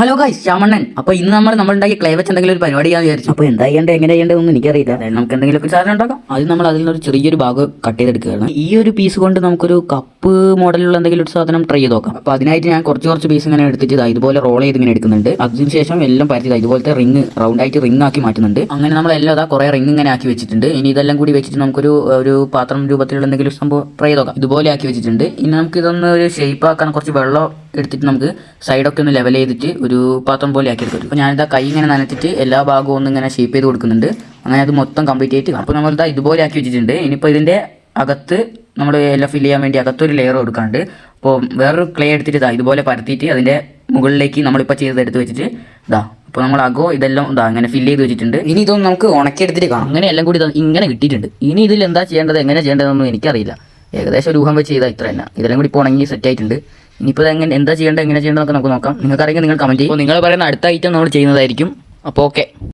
Hello ഗായ് ശ്യാമണ്ണൻ അപ്പൊ ഇന്ന് നമ്മൾ ഉണ്ടാക്കിയ ക്ലേ വെച്ച് എന്തെങ്കിലും ഒരു പരിപാടി ചെയ്യാൻ വിചാരിച്ചു. അപ്പൊ എന്താ ചെയ്യേണ്ടത് എങ്ങനെ ചെയ്യേണ്ടതെന്ന് എനിക്കറിയില്ല. നമുക്ക് എന്തെങ്കിലും ഒരു സാധനം ഉണ്ടാക്കാം. അത് നമ്മൾ അതിൽ ഒരു ചെറിയൊരു ഭാഗം കട്ട് ചെയ്തെടുക്കുകയാണ്. ഈ ഒരു പീസ് കൊണ്ട് നമുക്കൊരു കപ്പ് മോഡലുള്ള എന്തെങ്കിലും ഒരു സാധനം ട്രൈ ചെയ്ത് നോക്കാം അപ്പോൾ അതിനായിട്ട് ഞാൻ കുറച്ച് കുറച്ച് പീസ് ഇങ്ങനെ എടുത്തിട്ട് ഇതാ ഇതുപോലെ റോൾ ചെയ്ത് ഇങ്ങനെ എടുക്കുന്നുണ്ട്. അതിനുശേഷം എല്ലാം പരത്തി ഇതാ ഇതുപോലത്തെ റിങ് റൗണ്ട് ആയിട്ട് റിങ് ആക്കി മാറ്റുന്നുണ്ട്. അങ്ങനെ നമ്മൾ എല്ലാം അതാ കുറെ റിങ് ഇങ്ങനെ ആക്കി വെച്ചിട്ടുണ്ട്. ഇനി ഇതെല്ലാം കൂടി വെച്ചിട്ട് നമുക്കൊരു ഒരു പാത്രം രൂപത്തിലുള്ള എന്തെങ്കിലും സംഭവം ട്രൈ ചെയ്ത് നോക്കാം. ഇതുപോലെ ആക്കി വെച്ചിട്ടുണ്ട്. ഇനി നമുക്ക് ഇതൊന്ന് ഒരു ഷേപ്പ് ആക്കാൻ കുറച്ച് വെള്ളം എടുത്തിട്ട് നമുക്ക് സൈഡൊക്കെ ഒന്ന് ലെവൽ ചെയ്തിട്ട് ഒരു പാത്രം പോലെ ആക്കി എടുക്കും. അപ്പോൾ ഞാനിതാ കൈ ഇങ്ങനെ നനച്ചിട്ട് എല്ലാ ഭാഗവും ഒന്ന് ഇങ്ങനെ ഷേപ്പ് ചെയ്ത് കൊടുക്കുന്നുണ്ട്. അങ്ങനെ അത് മൊത്തം കംപ്ലീറ്റ് ആയിട്ട് അപ്പോൾ നമ്മളിതാ ഇതുപോലെ ആക്കി വെച്ചിട്ടുണ്ട്. ഇനിയിപ്പോൾ ഇതിന്റെ അകത്ത് നമ്മൾ എല്ലാം ഫില്ല് ചെയ്യാൻ വേണ്ടി അകത്തൊരു ലെയർ കൊടുക്കാണ്ട്. അപ്പോൾ വേറൊരു ക്ലേ എടുത്തിട്ട് ഇതാ ഇതുപോലെ പരത്തിയിട്ട് അതിന്റെ മുകളിലേക്ക് നമ്മളിപ്പോൾ ചെയ്ത് എടുത്ത് വെച്ചിട്ട് ഇതാ അപ്പോൾ നമ്മൾ അകോ ഇതെല്ലാം ഇതാ അങ്ങനെ ഫില്ല് ചെയ്ത് വെച്ചിട്ടുണ്ട്. ഇനി ഇതൊന്നും നമുക്ക് ഉണക്കിയെടുത്തിട്ട് കാണാം. അങ്ങനെ എല്ലാം കൂടി ഇങ്ങനെ കിട്ടിയിട്ടുണ്ട്. ഇനി ഇതിൽ എന്താ ചെയ്യേണ്ടത് എങ്ങനെ ചെയ്യേണ്ടതെന്നൊന്നും എനിക്കറിയില്ല. ഏകദേശം ഒരു ഊഹം വെച്ച് ചെയ്താൽ ഇത്ര തന്നെ. ഇതെല്ലാം കൂടി ഇപ്പോൾ ഉണങ്ങി സെറ്റ് ആയിട്ടുണ്ട്. ഇനിയിപ്പോൾ എങ്ങനെ എന്താ ചെയ്യേണ്ടത് എങ്ങനെ ചെയ്യേണ്ടതെന്നൊക്കെ നമുക്ക് നോക്കാം. നിങ്ങൾക്കറിയാമെങ്കിൽ നിങ്ങൾ കമന്റ് ചെയ്യും. നിങ്ങൾ പറയുന്ന അടുത്ത ഐറ്റം നമ്മൾ ചെയ്യുന്നതായിരിക്കും. അപ്പോൾ ഓക്കെ